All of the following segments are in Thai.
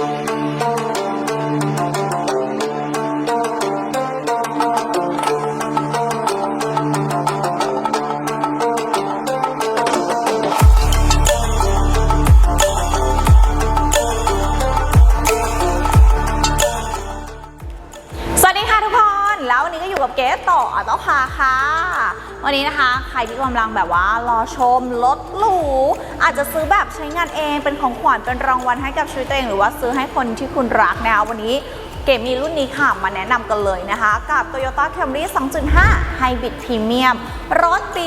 สวัสดีค่ะทุกคน แล้ววันนี้ก็อยู่กับเกสต่ออัตพาค่ะ วันนี้นะคะ ใครที่กำลังแบบว่ารอชมรถหรู อาจจะซื้อแบบใช้งานเองเป็นของขวัญเป็นรางวัลให้กับชีวิตตัวเอง หรือว่าซื้อให้คนที่คุณรักนะคะวันนี้เกมมีรุ่นนี้ค่ะมาแนะนำกันเลยนะคะ กับ Toyota Camry 2.5 Hybrid Premium รถปี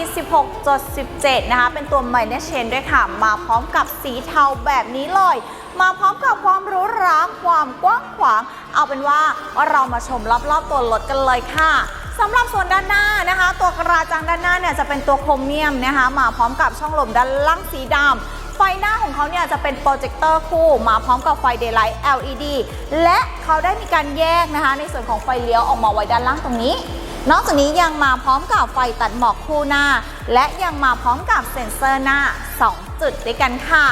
16.17 นะคะ เป็นตัว m i n e r Chain ด้วยค่ะ มาพร้อมกับสีเทาแบบนี้เลย มาพร้อมกับความหรู้ราความกว้างขวาง เอาเป็นว่าเรามาชมรอบๆตัวรถกันเลยค่ะ สำหรับส่วนด้านหน้านะคะ ตัวกระจังด้านหน้าเนี่ยจะเป็นตัวโครเมียมนะคะมาพร้อมกับช่องลมด้านล่างสีดำไฟหน้าของเขาเนี่ยจะเป็นโปรเจคเตอร์คู่มาพร้อมกับไฟ Daylight LED และเขาได้มีการแยกนะคะ ในส่วนของไฟเลี้ยวออกมาไว้ด้านล่างตรงนี้ นอกจากนี้ยังมาพร้อมกับไฟตัดหมอกคู่หน้า และยังมาพร้อมกับเซ็นเซอร์หน้า 2 จุดด้วยกันค่ะ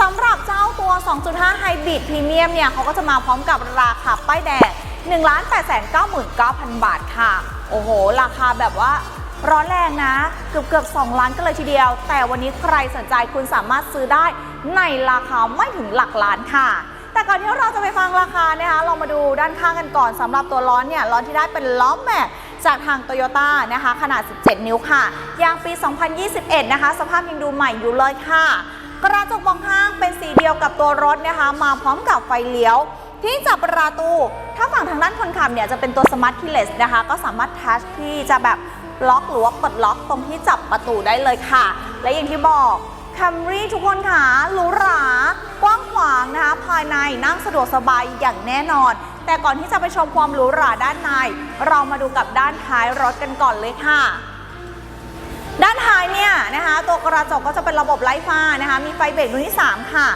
สำหรับเจ้าตัว 2.5 Hybrid Premium เนี่ยเขาก็จะมาพร้อมกับราคาป้ายแดง1 8 9 9 0 0 0 บาทค่ะ โอ้โห ราคาแบบว่าร้อนแรงนะ เกือบเกือบ2ล้านกันเลยทีเดียว แต่วันนี้ใครสนใจคุณสามารถซื้อได้ในราคาไม่ถึงหลักล้านค่ะ แต่ก่อนที่เราจะไปฟังราคานะคะเรามาดูด้านข้างกันก่อนสำหรับตัวล้อเนี่ยล้อที่ได้เป็นล้อแม็กจากทางโตโยต้านะคะขนาด 17 นิ้วค่ะ ยางปี 2021 นะคะ สภาพยังดูใหม่อยู่เลยค่ะ กระจกมองข้างเป็นสีเดียวกับตัวรถนะคะ มาพร้อมกับไฟเลี้ยว ที่จับประตู ถ้าฝั่งทางด้านคนขับเนี่ยจะเป็นตัวสมาร์ทคีเลสนะคะ ก็สามารถทัชที่จะแบบล็อกหรือว่าปลดล็อกตรงที่จับประตูได้เลยค่ะ และอย่างที่บอก Camry ทุกคนค่ะหรูหรากว้างขวางนะคะ ภายในนั่งสะดวกสบายอย่างแน่นอน แต่ก่อนที่จะไปชมความหรูหราด้านใน เรามาดูกับด้านท้ายรถกันก่อนเลยค่ะ ด้านท้ายเนี่ยนะคะ ตัวกระจกก็จะเป็นระบบไร้ฟ้านะคะ มีไฟเบรกดวงที่ 3 ค่ะ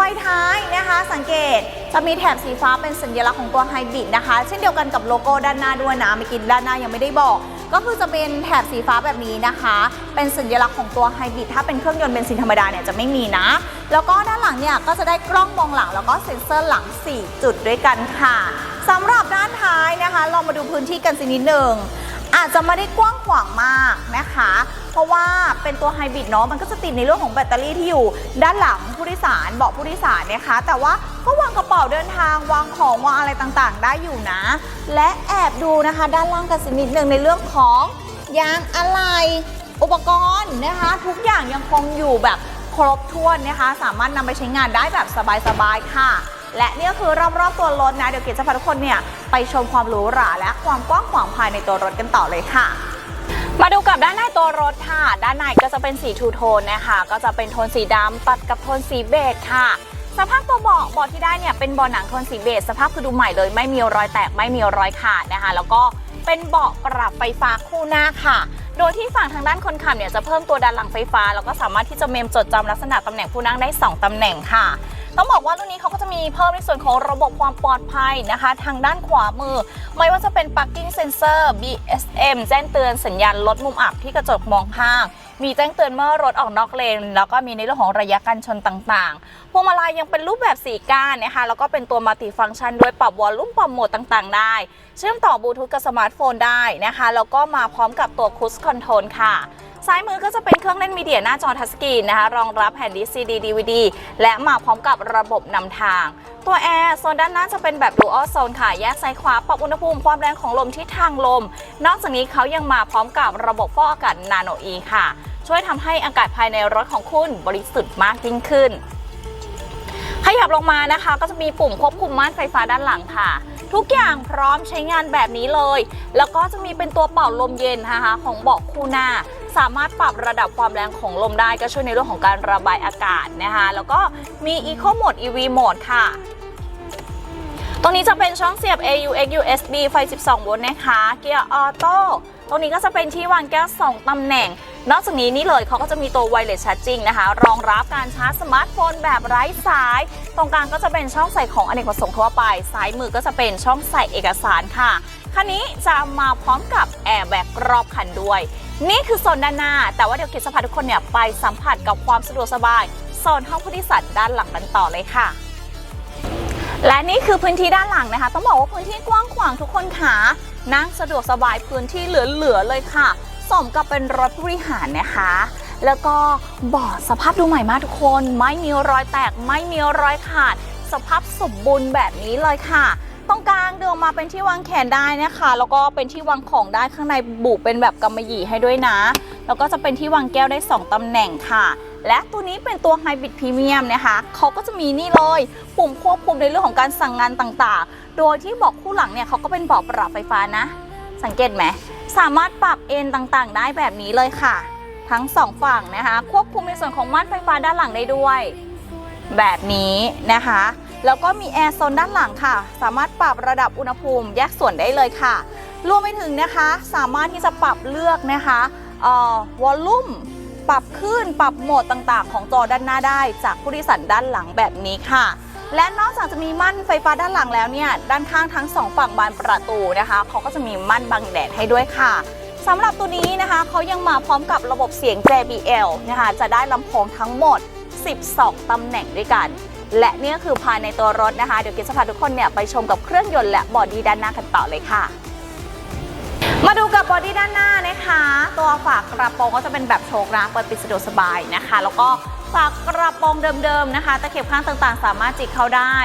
ไฟท้ายนะคะ สังเกตจะมีแถบสีฟ้าเป็นสัญลักษณ์ของตัวไฮบริดนะคะ เช่นเดียวกันกับโลโก้ด้านหน้าด้วยนะเมื่อกี้ด้านหน้ายังไม่ได้บอก ก็คือจะเป็นแถบสีฟ้าแบบนี้นะคะ เป็นสัญลักษณ์ของตัวไฮบริดถ้าเป็นเครื่องยนต์เบนซินธรรมดาเนี่ยจะไม่มีนะ แล้วก็ด้านหลังเนี่ยก็จะได้กล้องมองหลังแล้วก็เซ็นเซอร์หลัง 4 จุดด้วยกันค่ะสำหรับด้านท้ายนะคะ ลองมาดูพื้นที่กันสักนิดหนึ่ง อาจจะไม่ได้กว้างขวางมากนะคะ เพราะว่าเป็นตัวไฮบริดเนาะมันก็จะติดในเรื่องของแบตเตอรี่ที่อยู่ ด้านหลังผู้โดยสารเบาะผู้โดยสารนะคะ แต่ว่าก็วางกระเป๋าเดินทางวางของวางอะไรต่างๆ ได้อยู่นะ และแอบดูนะคะ ด้านล่างกันสักนิดหนึ่งในเรื่องของยางอะไหล่อุปกรณ์นะคะ ทุกอย่างยังคงอยู่แบบครบถ้วนนะคะ สามารถนำไปใช้งานได้แบบสบายๆค่ะ และนี่ก็คือรอบๆตัวรถนะ เดี๋ยวเกดจะพาทุกคนเนี่ยไปชมความหรูหราและความกว้างขวางภายในตัวรถกันต่อเลยค่ะมาดูกับด้านในตัวรถค่ะ ด้านในก็จะเป็นสีทูโทนนะคะ ก็จะเป็นโทนสีดำตัดกับโทนสีเบจค่ะ สภาพตัวเบาะเบาะที่ได้เนี่ยเป็นเบาะหนังโทนสีเบจสภาพคือดูใหม่เลยไม่มีรอยแตกไม่มีรอยขาดนะคะ แล้วก็เป็นเบาะปรับไฟฟ้าคู่หน้าค่ะ โดยที่ฝั่งทางด้านคนขับเนี่ยจะเพิ่มตัวด้านหลังไฟฟ้า แล้วก็สามารถที่จะเมมจดจำลักษณะตำแหน่งผู้นั่งได้ 2ตำแหน่งค่ะ ต้องบอกว่ารุ่นนี้เขาก็จะมีเพิ่มในส่วนของระบบความปลอดภัยนะคะ ทางด้านขวามือ ไม่ว่าจะเป็น parking sensor BSM แจ้งเตือนสัญญาณลดมุมอับที่กระจกมองข้างมีแจ้งเตือนเมื่อรถออกนอกเลน แล้วก็มีในเรื่องของระยะกันชนต่างๆ พวงมาลัยยังเป็นรูปแบบสีก้านนะคะ แล้วก็เป็นตัวมัลติฟังก์ชันด้วยปรับวอลลุ่มปรับโหมดต่างๆ ได้ เชื่อมต่อบลูทูธกับสมาร์ทโฟนได้นะคะ แล้วก็มาพร้อมกับตัวคูสคอนโทรลค่ะ ซ้ายมือก็จะเป็นเครื่องเล่นมีเดียหน้าจอทัชสกรีนนะคะ รองรับแผ่นดิสซีดีดีวดีและมาพร้อมกับระบบนำทาง ตัวแอร์โซนด้านหน้าจะเป็นแบบ Dual Zone ค่ะ แยกซ้ายขวาปรับอุณหภูมิความแรงของลมที่ทางลม นอกจากนี้เขายังมาพร้อมกับระบบฟอกอากาศนาโนอีค่ะ ช่วยทำให้อากาศภายในรถของคุณบริสุทธิ์มากยิ่งขึ้น ขยับลงมานะคะ ก็จะมีปุ่มควบคุมม่านไฟฟ้าด้านหลังค่ะทุกอย่างพร้อมใช้งานแบบนี้เลย แล้วก็จะมีเป็นตัวเป่าลมเย็นนะคะ ของเบาะคู่หน้า สามารถปรับระดับความแรงของลมได้ก็ช่วยในเรื่องของการระบายอากาศนะคะแล้วก็มี Eco Mode EV Mode ค่ะตรงนี้จะเป็นช่องเสียบ AUX USB ไฟ 12 โวลต์นะคะ เกียร์ออโต้ ตรงนี้ก็จะเป็นที่วางแก้ว 2 ตำแหน่ง นอกจากนี้นี่เลยเขาก็จะมีตัว Wireless Charging นะคะ รองรับการชาร์จสมาร์ทโฟนแบบไร้สาย ตรงกลางก็จะเป็นช่องใส่ของอเนกประสงค์ทั่วไป ซ้ายมือก็จะเป็นช่องใส่เอกสารค่ะ คันนี้จะมาพร้อมกับแอร์แบ็กรอบคันด้วย นี่คือโซนด้านหน้า แต่ว่าเดี๋ยวกิจจะพาทุกคนเนี่ยไปสัมผัสกับความสะดวกสบายโซนห้องผู้โดยสารด้านหลังกันต่อเลยค่ะและนี่คือพื้นที่ด้านหลังนะคะ ต้องบอกว่าพื้นที่กว้างขวางทุกคนค่ะนั่งสะดวกสบายพื้นที่เหลือๆเลยค่ะ สมกับเป็นรถผู้บริหารนะคะ แล้วก็เบาะสภาพดูใหม่มากทุกคน ไม่มีรอยแตกไม่มีรอยขาด สภาพสมบูรณ์แบบนี้เลยค่ะตรงกลางเดินออกมาเป็นที่วางแขนได้นะคะ แล้วก็เป็นที่วางของได้ข้างในบุเป็นแบบกำมะหยี่ให้ด้วยนะ แล้วก็จะเป็นที่วางแก้วได้ 2ตำแหน่งค่ะ และตัวนี้เป็นตัว Hybrid Premium นะคะเขาก็จะมีนี่เลย ปุ่มควบคุมในเรื่องของการสั่งงานต่างๆ โดยที่บอกคู่หลังเนี่ยเขาก็เป็นบาะปรับไฟฟ้านะ สังเกตไหม สามารถปรับเอ็นต่างๆ ได้แบบนี้เลยค่ะ ทั้งสองฝั่งนะคะ ควบคุมในส่วนของม่านไฟฟ้าด้านหลังได้ด้วย แบบนี้นะคะ แล้วก็มีแอร์โซนด้านหลังค่ะ สามารถปรับระดับอุณหภูมิแยกส่วนได้เลยค่ะ รวมไปถึงนะคะ สามารถที่จะปรับเลือกนะคะเอ่อวอลลุ่มปรับคลื่นปรับโหมดต่างๆ ของจอด้านหน้าได้ จากผู้โดยสารด้านหลังแบบนี้ค่ะ และนอกจากจะมีม่านไฟฟ้าด้านหลังแล้วเนี่ยด้านข้างทั้งสองฝั่งบานประตูนะคะเขาก็จะมีม่านบังแดดให้ด้วยค่ะสำหรับตัวนี้นะคะเขายังมาพร้อมกับระบบเสียง JBL นะคะจะได้ลำโพงทั้งหมด 12 ตำแหน่งด้วยกัน และนี่ก็คือภายในตัวรถนะคะ เดี๋ยวกิจจะพาทุกคนเนี่ยไปชมกับเครื่องยนต์และบอดี้ด้านหน้ากันต่อเลยค่ะ มาดูกับบอดี้ด้านหน้านะคะ ตัวฝากกระโปรงก็จะเป็นแบบโชคนะเปิดปิดสะดวกสบายนะคะ แล้วก็ ฝากกระโปรงเดิมๆนะคะ ตะเข็บข้างต่างๆ สามารถจิกเข้าได้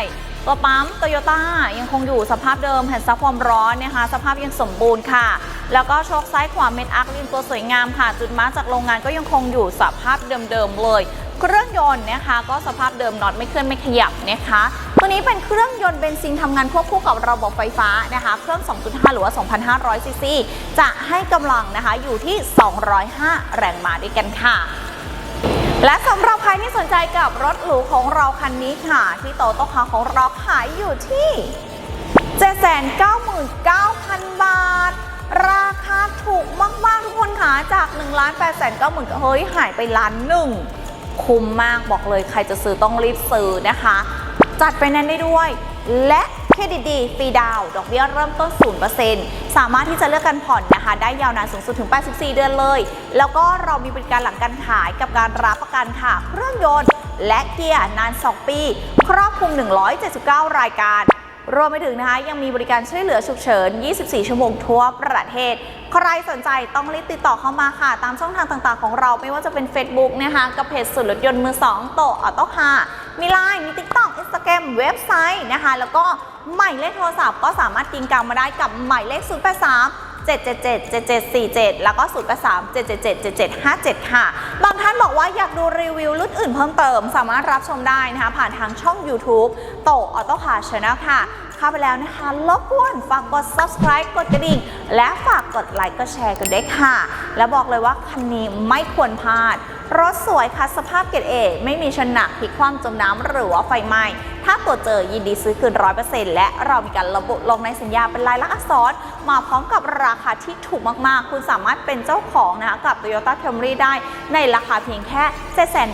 ตัวปั๊มโตโยต้ายังคงอยู่สภาพเดิมแผ่นซับความร้อนนะคะ สภาพยังสมบูรณ์ค่ะ แล้วก็โชคซ้ายขวาเม็ดอาร์คริมตัวสวยงามค่ะ จุดมาจากโรงงานก็ยังคงอยู่สภาพเดิมๆเลย เครื่องยนต์นะคะ ก็สภาพเดิมน็อตไม่เคลื่อนไม่ขยับนะคะตัวนี้เป็นเครื่องยนต์เบนซินทำงานควบคู่กับระบบไฟฟ้านะคะ เครื่อง 2.5 หรือว่า 2,500 ซีซี จะให้กำลังนะคะอยู่ที่ 205 แรงม้าด้วยกันค่ะ และสำหรับใครที่สนใจกับรถหรูของเราคันนี้ค่ะ ที่โตโต้คาของเราขายอยู่ที่ 799,000 บาท ราคาถูกมาก ๆ ทุกคนค่ะจาก 1 8 9 0 0 0เฮ้ยหายไปล้านหนึ่งคุ้มมากบอกเลยใครจะซื้อต้องรีบซื้อนะคะ จัดไปแนั้นได้ด้วย และ เครดิตดีฟรีดาว ดอกเบี้ยเริ่มต้น 0%สามารถที่จะเลือกการผ่อนนะคะ ได้ยาวนานสูงสุดถึง 84 เดือนเลย แล้วก็เรามีบริการหลังการขายกับการรับประกันค่ะ เครื่องยนต์และเกียร์นาน 2 ปี ครอบคลุม 179 รายการ รวมไปถึงนะคะ ยังมีบริการช่วยเหลือฉุกเฉิน 24 ชั่วโมงทั่วประเทศ ใครสนใจต้องรีบติดต่อเข้ามาค่ะ ตามช่องทางต่างๆ ของเราไม่ว่าจะเป็น Facebook นะคะกับเพจสุดรถยนต์มือ2โตออโต้คามีไลน์มี TikTok Instagram เว็บไซต์นะคะ แล้วก็ หมายเลขโทรศัพท์ก็สามารถกินกลางมาได้กับหมายเลข 083 777 7747 แล้วก็ 083 777 7757 ค่ะ บางท่านบอกว่าอยากดูรีวิวรุ่นอื่นเพิ่มเติม สามารถรับชมได้นะคะ ผ่านทางช่อง YouTube โตออโต้คาร์ชแนลค่ะ เข้าไปแล้วนะคะรบกวนฝากกด subscribe กดกระดิ่ง และฝากกดไลค์กดแชร์กันด้วยค่ะ และบอกเลยว่าคันนี้ไม่ควรพลาด รถสวยค่ะสภาพเกรดเอไม่มีชนหนักพลิกคว่ำจมน้ำหรือว่าไฟไหม้ถ้าตรวจเจอยินดีซื้อคืน 100%และเรามีการระบุลงในสัญญาเป็นลายลักษณ์อักษร มาพร้อมกับราคาที่ถูกมากๆ คุณสามารถเป็นเจ้าของนะคะกับ Toyota Camry ได้ในราคาเพียงแค่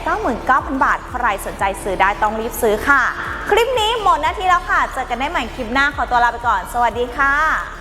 799,000 บาท ใครสนใจซื้อได้ต้องรีบซื้อค่ะ คลิปนี้หมดหน้าที่แล้วค่ะ เจอกันได้ใหม่คลิปหน้าขอตัวลาไปก่อน สวัสดีค่ะ